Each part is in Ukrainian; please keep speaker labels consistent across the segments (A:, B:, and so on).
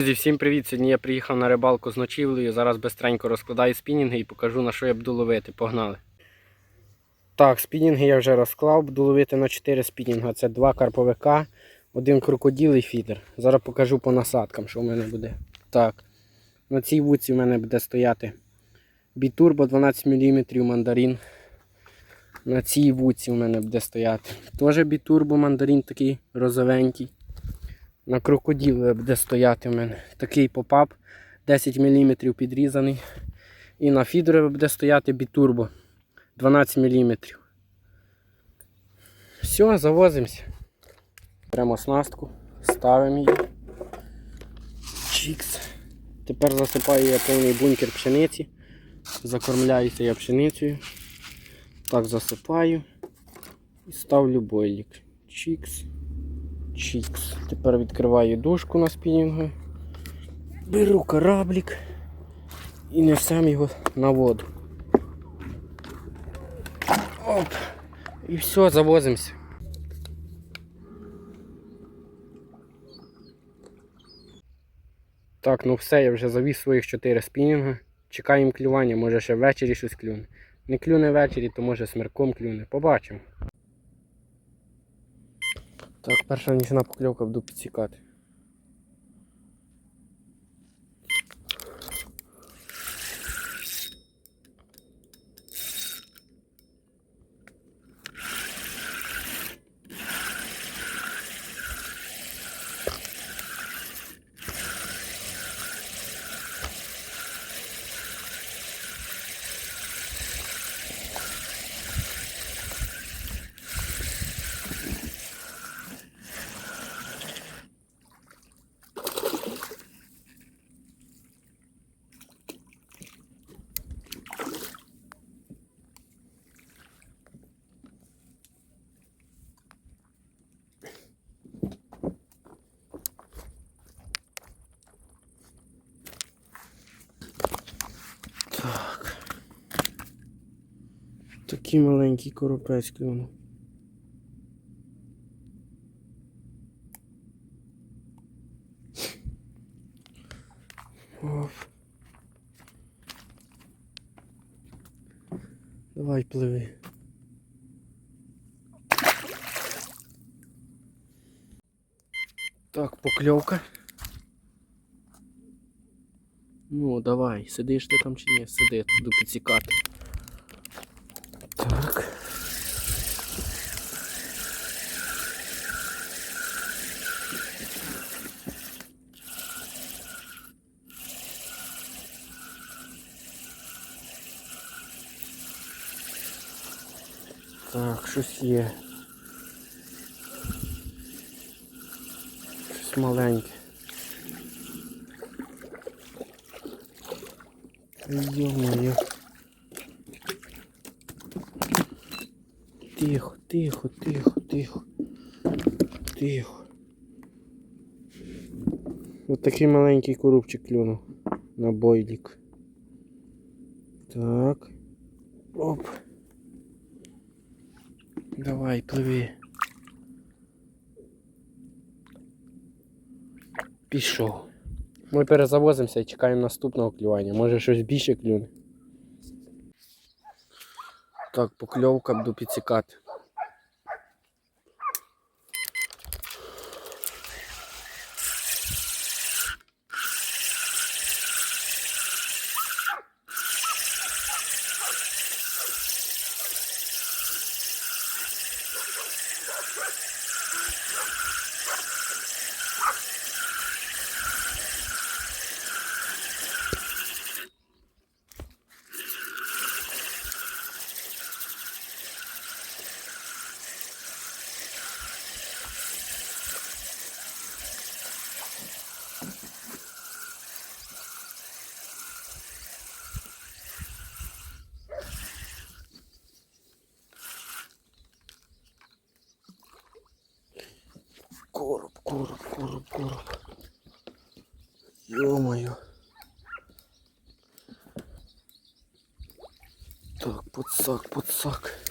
A: Друзі, всім привіт! Сьогодні я приїхав на рибалку з ночівлею. Зараз бистренько розкладаю спінінги і покажу на що я буду ловити. Погнали. Так, спінінги я вже розклав, буду ловити на 4 спінінга. Це два карповика, один крокодил і фідер. Зараз покажу по насадкам, що в мене буде. Так, на цій вудці в мене буде стояти бітурбо 12 мм мандарин. На цій вудці в мене буде стояти. Теж бітурбо мандарин такий розовенький. На крокоділі буде стояти в мене такий попап 10 мм підрізаний. І на фідерові буде стояти бітурбо 12 мм. Все, завозимося. Беремо оснастку, ставимо її. Чікс. Тепер засипаю я повний бункер пшениці. Закормляюся я пшеницею. Так засипаю і ставлю бойлік. Чікс. Чікс. Тепер відкриваю дужку на спінінгу. Беру кораблік і несем його на воду. Оп! І все, завозимося. Так, ну все, я вже завіз своїх 4 спінінга. Чекаємо клювання, може ще ввечері щось клюне. Не клюне ввечері, то може смерком клюне. Побачимо. Так, перша нічна покльовка буду підсікати. Так. Такий маленький коропець клюнув. Давай пливи. Так, покльовка. Ну, давай, сидиш ти там чи ні? Сиди, буду підсікати. Так. Так, щось є. Щось маленьке. Ё-моё. Тихо, тихо, тихо, тихо. Тихо. Ось такий маленький коробчик клюнув на бойлік. Так. Оп. Давай, пливи. Пішов. Ми перезавозимося і чекаємо наступного клювання. Може щось більше клюне. Так, покльовка буду підсікати. Короб, короб. Ё-моё. Так, подсак, подсак.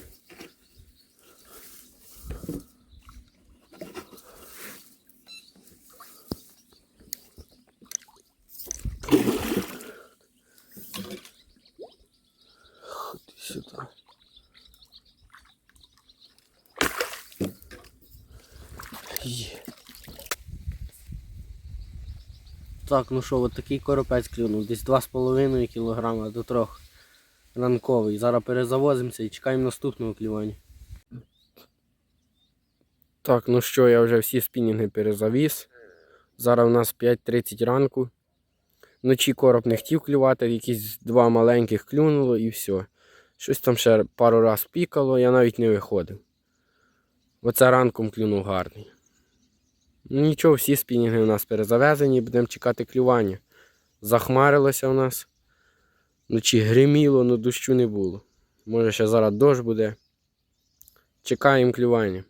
A: Так, ну що, от такий коропець клюнув, десь 2,5 кг до 3 ранковий. Зараз перезавозимося і чекаємо наступного клювання. Так, ну що, я вже всі спінінги перезавіз. Зараз у нас 5.30 ранку. Вночі короб не хотів клювати, якісь два маленьких клюнуло і все. Щось там ще пару раз пікало, я навіть не виходив. Оце ранком клюнув гарний. Ну нічого, всі спінінги у нас перезавезені, будемо чекати клювання. Захмарилося у нас. Вночі гриміло, але дощу не було. Може ще зараз дощ буде. Чекаємо клювання.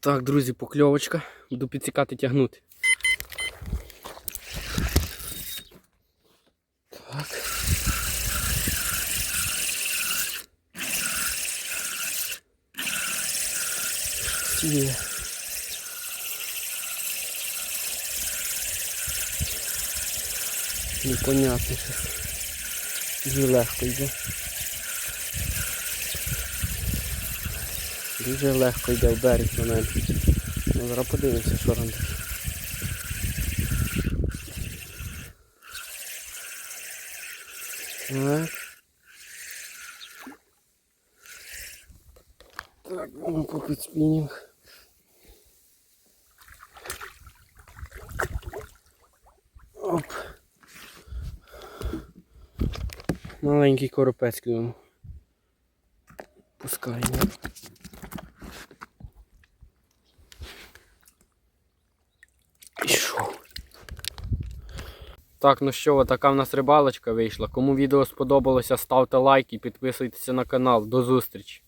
A: Так, друзі, покльовочка. Буду підсікати тягнути. Є. Непонятно щось. Дуже легко йде. Дуже легко йде в берег на мене. Ну, зараз подивимося, що там таке. Так. Так, ну поки спінінг. Маленький коропець клюнув. Пускаємо. Пішов. Так, ну що, така в нас рибалочка вийшла. Кому відео сподобалося, ставте лайк і підписуйтесь на канал. До зустрічі!